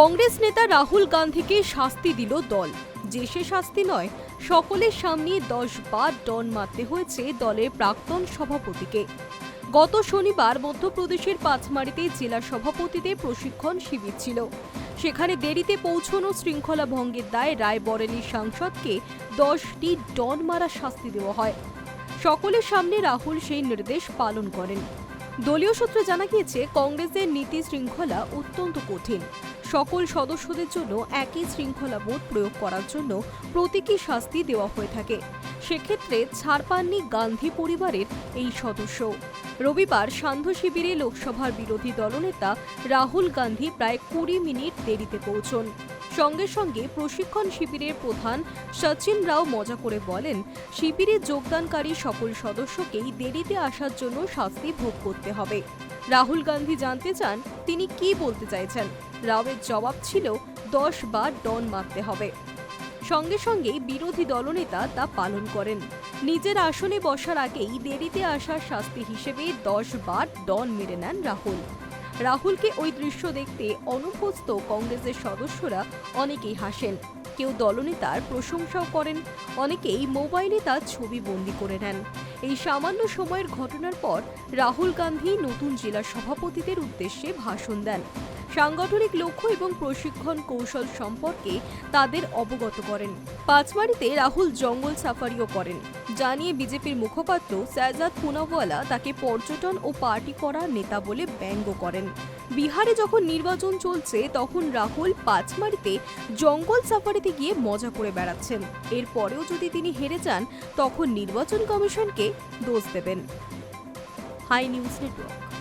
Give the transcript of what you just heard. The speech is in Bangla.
কংগ্রেস নেতা রাহুল গান্ধীকে শাস্তি দিল দল। যে সে শাস্তি নয়, সকলের সামনে দশ বার ডন মারতে হয়েছে দলের প্রাক্তন সভাপতিকে। গত শনিবার মধ্যপ্রদেশের পাঁচমারিতে জেলা সভাপতিদের প্রশিক্ষণ শিবির ছিল। সেখানে দেরিতে পৌঁছনো শৃঙ্খলা ভঙ্গের দায়ে রায়বরেলি সাংসদকে দশটি ডন মারা শাস্তি দেওয়া হয়। সকলের সামনে রাহুল সেই নির্দেশ পালন করেন। দলীয় সূত্রে জানা গিয়েছে, কংগ্রেসের নীতি শৃঙ্খলা অত্যন্ত কঠিন। সকল সদস্যদের জন্য একই শৃঙ্খলা বোধ প্রয়োগ করার জন্য প্রতীকী শাস্তি দেওয়া হয়ে থাকে। সেক্ষেত্রে ছাড় পাননি গান্ধী পরিবারের এই সদস্য। রবিবার সান্ধ্য শিবিরে লোকসভার বিরোধী দলনেতা রাহুল গান্ধী প্রায় কুড়ি মিনিট দেরিতে পৌঁছন। সঙ্গে সঙ্গে প্রশিক্ষণ শিবিরের প্রধান সচিন রাও মজা করে বলেন, শিবিরে যোগদানকারী সকল সদস্যকেই দেরিতে আসার জন্য শাস্তি ভোগ করতে হবে। রাহুল গান্ধী জানতে চান, তিনি কি বলতে চাইছেন? রাওয়ের জবাব ছিল, দশ বার ডন মারতে হবে। সঙ্গে সঙ্গেই বিরোধী দলনেতা তা পালন করেন। নিজের আসনে বসার আগেই দেরিতে আসার শাস্তি হিসেবে দশ বার ডন মেরে নেন রাহুল। রাহুলকে ওই দৃশ্য দেখতে অনুপস্থ কংগ্রেসের সদস্যরা অনেকেই হাসেন। কেউ দলনেতার প্রশংসাও করেন, অনেকেই মোবাইলে তার ছবি বন্দি করে নেন। এই সামান্য সময়ের ঘটনার পর রাহুল গান্ধী নতুন জেলা সভাপতিদের উদ্দেশ্যে ভাষণ দেন। সাংগঠনিক লক্ষ্য এবং প্রশিক্ষণ কৌশল সম্পর্কে তাদের অবগত করেন। পাঁচবাড়িতে রাহুল জঙ্গল সাফারিও করেন। জানিয়ে বিজেপির মুখপাত্র শাহজাদ পুনাওয়ালা তাকে পর্যটন ও পার্টি করা নেতা বলে ব্যঙ্গ করেন। বিহারে যখন নির্বাচন চলছে, তখন রাহুল পাঁচমারিতে জঙ্গল সাফারিতে গিয়ে মজা করে বেড়াচ্ছেন। এরপরেও যদি তিনি হেরে যান, তখন নির্বাচন কমিশনকে দোষ দেবেন। High news network.